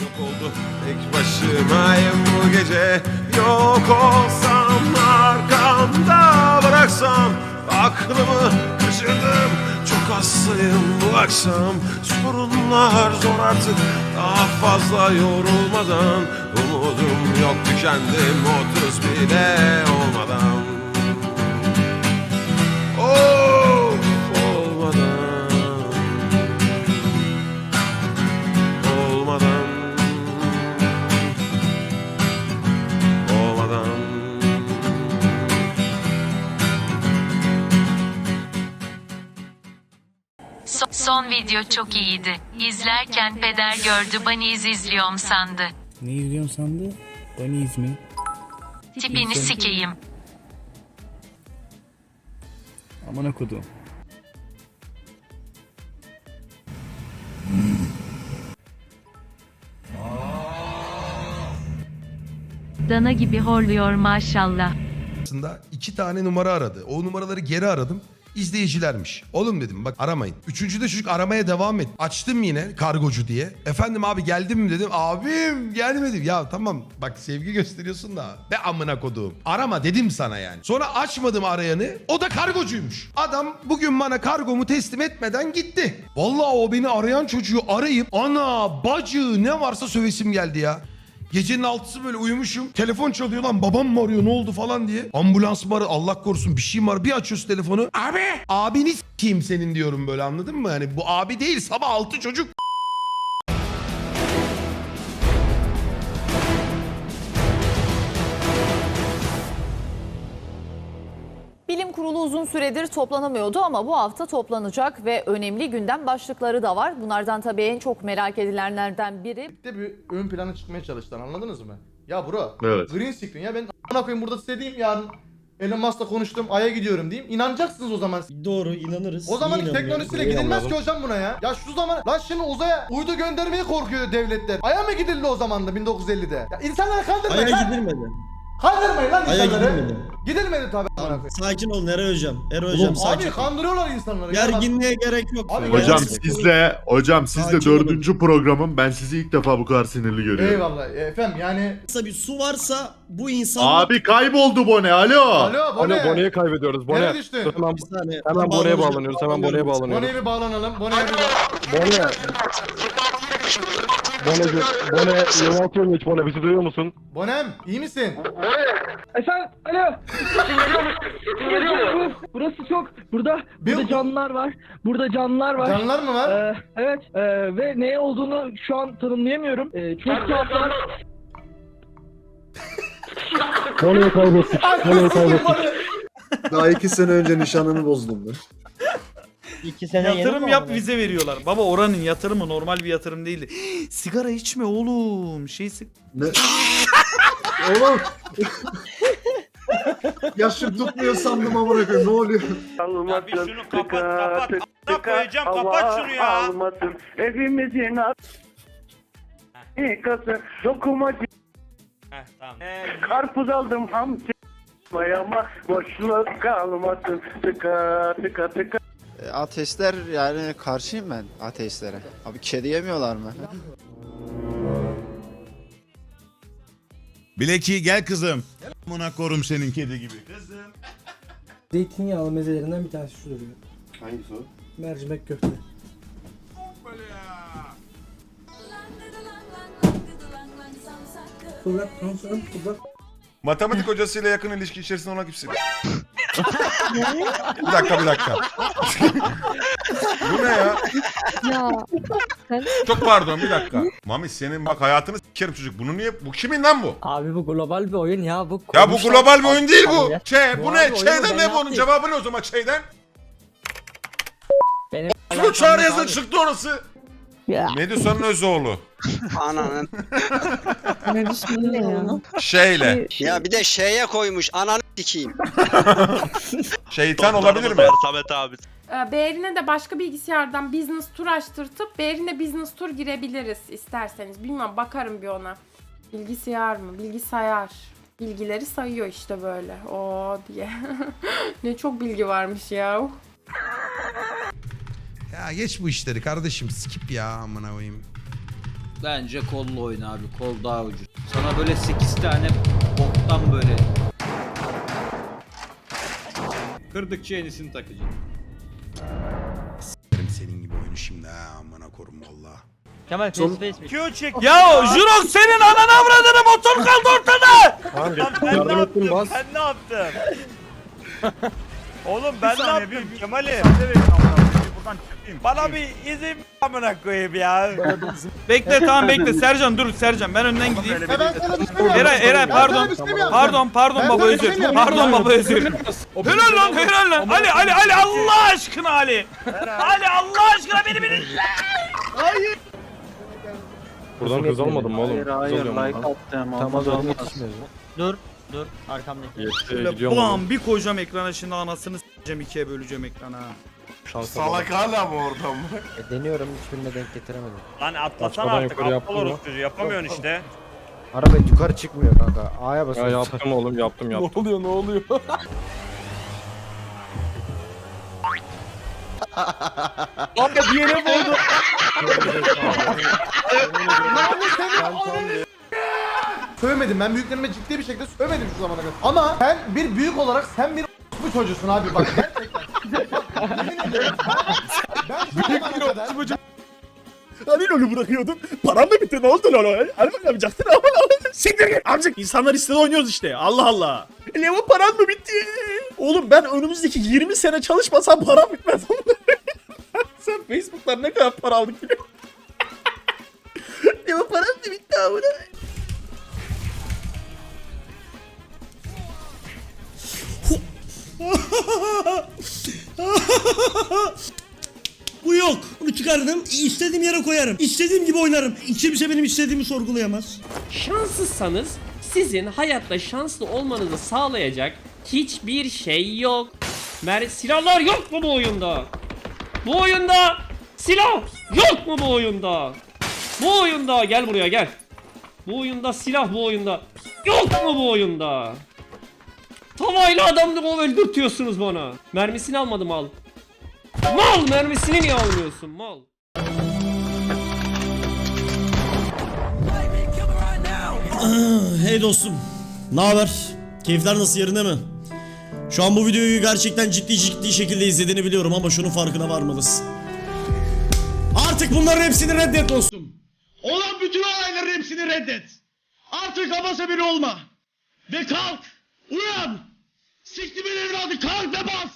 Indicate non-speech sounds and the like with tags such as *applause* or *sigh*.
Yok oldu. Tek başımayım bu gece. Yok olsam arkamda bıraksam Aklımı kaçırdım. Çok hastayım bu akşam. Sorunlar zor artık. Daha fazla yorulmadan Umudum yok tükendim otuz bile olmadan video çok iyiydi. İzlerken peder gördü Bunny's izliyorum sandı. Ne izliyorsun sandı? Bunnies mi? Tipini sikeyim. Aman okudum. Dana gibi horluyor maşallah. aslında iki tane numara aradı. O numaraları geri aradım. İzleyicilermiş. Oğlum dedim bak aramayın. Üçüncüde çocuk aramaya devam et. Açtım yine kargocu diye. Efendim abi geldim mi dedim. Abim gelmedim. Ya tamam bak sevgi gösteriyorsun da. Be amına koduğum. Arama dedim sana yani. Sonra açmadım arayanı. O da kargocuymuş. Adam bugün bana kargomu teslim etmeden gitti. Vallahi o beni arayan çocuğu arayıp ana bacı ne varsa sövesim geldi ya. Gecenin altısı böyle uyumuşum. Telefon çalıyor lan babam mı arıyor ne oldu falan diye. Ambulans mı arıyor Allah korusun bir şey mi arıyor. Bir açıyorsun telefonu. Abi abini kim senin diyorum böyle anladın mı? Hani bu abi değil sabah altı çocuk. Kurulu uzun süredir toplanamıyordu ama bu hafta toplanacak ve önemli gündem başlıkları da var. Bunlardan tabii en çok merak edilenlerden biri de bir ön plana çıkmaya çalıştılar anladınız mı? Ya bro Evet. green screen ya ben a**ına koyayım burada size diyeyim yarın Elon Musk'la konuştum Ay'a gidiyorum diyeyim. İnanacaksınız o zaman. Doğru inanırız. O zaman Niye teknolojisiyle gidilmez ki hocam buna ya. Ya şu zaman lan şimdi uzaya uydu göndermeye korkuyor devletler. Ay'a mı gidildi o zaman da 1950'de? Ya insanları kandırmayın Ay'a gidilmedi. Kandırmayın lan Ay'a insanları. gidilmedi. Gidilmedi tabii. amına Tamam, sakin olun Eray hocam. Eray hocam Abi sakin. kandırıyorlar insanları. ya. Gerginliğe gerek yok. Abi, Hocam Gerçekten- sizle, hocam sizle Sakin olun. dördüncü programım. Ben sizi ilk defa bu kadar sinirli görüyorum. Eyvallah efendim yani. Kısa bir su varsa bu insanlar... Abi kayboldu Bone. Alo. Alo Bone. Alo Bone'yi kaybediyoruz. Bone. Nereye düştün? Hemen, Bir saniye. hemen Bone'ye bağlanıyoruz. Hemen Bone'ye bağlanıyoruz. Bone'ye bir bağlanalım. Bone'ye bir bağlanalım. Bone. Bone, Bone, yılan hiç Bone. Bizi duyuyor musun? Bonem iyi misin? Efendim, alo. Burası çok, burada, burada canlılar var. Burada canlılar var. Canlılar mı var? Ee, evet, ee, ve ne olduğunu şu an tanımlayamıyorum. Ee, çok tuhaflar. Bone'yi kaybettik. Bone'yi kaybettik. Daha iki sene önce nişanını bozdum ben. İki sene Yatırım yap vize veriyorlar. Baba oranın yatırımı normal bir yatırım değildi. *gasps* Sigara içme oğlum. Şey sig- Ne? *laughs* Oğlum. Yaşım tutmuyor sandım amına koyayım. Ne oluyor? Ya bir şunu kapat kapat. A**ına koyacağım kapat şunu ya. Almasın. Evimizin arkası. Dokumacı Heh, tamam. karpuz aldım hamsi. Ama boşluk kalmasın. Tıka tıka tıka. Ateistler yani karşıyım ben ateistlere. Abi kedi yemiyorlar mı? Bileki gel kızım. Buna korum senin kedi gibi. Zeytinyağlı mezelerinden bir tanesi şu duruyor. Hangisi o? Mercimek köfte. Fırlat, fırlat, fırlat. Matematik hocasıyla yakın ilişki içerisinde olan kimsin? *laughs* bir dakika bir dakika. Bu ne ya? Ya. Çok pardon bir dakika. Mami senin bak hayatını sikerim çocuk. Bunu niye? Bu kimin lan bu? Abi bu global bir oyun ya. Bu Ya bu global bir oyun değil bu. Ya. Şey bu Bu ne? abi Şeyden ne bunun cevabı ne o zaman şeyden? Benim Şunu çağır yazın çıktı orası. Ya. Medusa'nın Özoğlu. Ananın. Ne düşündün ya? Şeyle. Ya bir de şeye koymuş ananı sikeyim. *laughs* Şeytan olabilir mi? Samet abi. Beğerine de başka bilgisayardan business tur açtırtıp Beğerine business tur girebiliriz isterseniz. Bilmem bakarım bir ona. Bilgisayar mı? Bilgisayar. Bilgileri sayıyor işte böyle. O diye. *laughs* ne çok bilgi varmış ya. Ya geç bu işleri kardeşim skip ya amına koyayım. Bence kollu oyna abi. Kol daha ucuz. Sana böyle 8 tane boktan böyle. Kırdıkça yenisini takacağım. Benim senin gibi oyunu şimdi ha amına korum valla. Kemal face face mi? Q çek. Ya Jurok senin ananı avradını motor kaldı ortada. Yardım ettim bas. Ben ne yaptım? *laughs* Oğlum ben ne yaptım Kemal'im? Bana bir izin amına koyayım ya. bekle tamam bekle Sercan dur Sercan ben önden gideyim. Ben sana bir mi yaptım? Eray Eray pardon. Pardon pardon baba özür. Pardon baba özür. Helal lan helal lan. Ali Ali Ali Allah aşkına Ali. Ali Allah aşkına beni beni. Buradan kız almadın mı oğlum? Hayır like attım. Tamam o zaman yetişmiyoruz. Dur. Dur. Arkamdaki. Şöyle bam bir koyacağım ekrana şimdi anasını s**eceğim ikiye böleceğim ekrana. Salak hala mı orada mı? Deniyorum hiçbirine denk getiremedim. Lan atlasana artık aptal orospucu yapamıyorsun işte. Araba yukarı çıkmıyor kanka. A'ya basıyorsun. yaptım oğlum yaptım yaptım. Ne oluyor ne oluyor? Kanka diğeri vurdu. Sövmedim ben büyüklerime ciddi bir şekilde sövmedim şu zamana kadar. Ama sen bir büyük olarak sen bir bu çocuğusun abi bak gerçekten. Bak, yemin ediyorum ben, ben şu zamana kadar Hani LoL'ü bırakıyordun? Param da bitti ne oldu LoL? Hani mi yapacaktın? Siktir git amcık. İnsanlar istedi oynuyoruz işte. Allah Allah. Levo paran mı bitti? Oğlum ben önümüzdeki 20 sene çalışmasam param bitmez. *laughs* Sen Facebook'tan ne kadar para aldık biliyor musun? *laughs* Levo param da bitti abi. *laughs* Çıkardım. İstediğim yere koyarım. İstediğim gibi oynarım. Kimse benim istediğimi sorgulayamaz. Şanssızsanız sizin hayatta şanslı olmanızı sağlayacak hiçbir şey yok. Mer silahlar yok mu bu oyunda? Bu oyunda silah yok mu bu oyunda? Bu oyunda gel buraya gel. Bu oyunda silah bu oyunda yok mu bu oyunda? Tavayla adamı öldürtüyorsunuz bana. Mermisini almadım al. Mal mermisini niye almıyorsun mal? Hey dostum. Ne haber? Keyifler nasıl yerinde mi? Şu an bu videoyu gerçekten ciddi ciddi şekilde izlediğini biliyorum ama şunun farkına varmalısın. Artık bunların hepsini reddet dostum. Olan bütün olayların hepsini reddet. Artık abasa biri olma. Ve kalk. Uyan. Siktimin evladı kalk ve bas.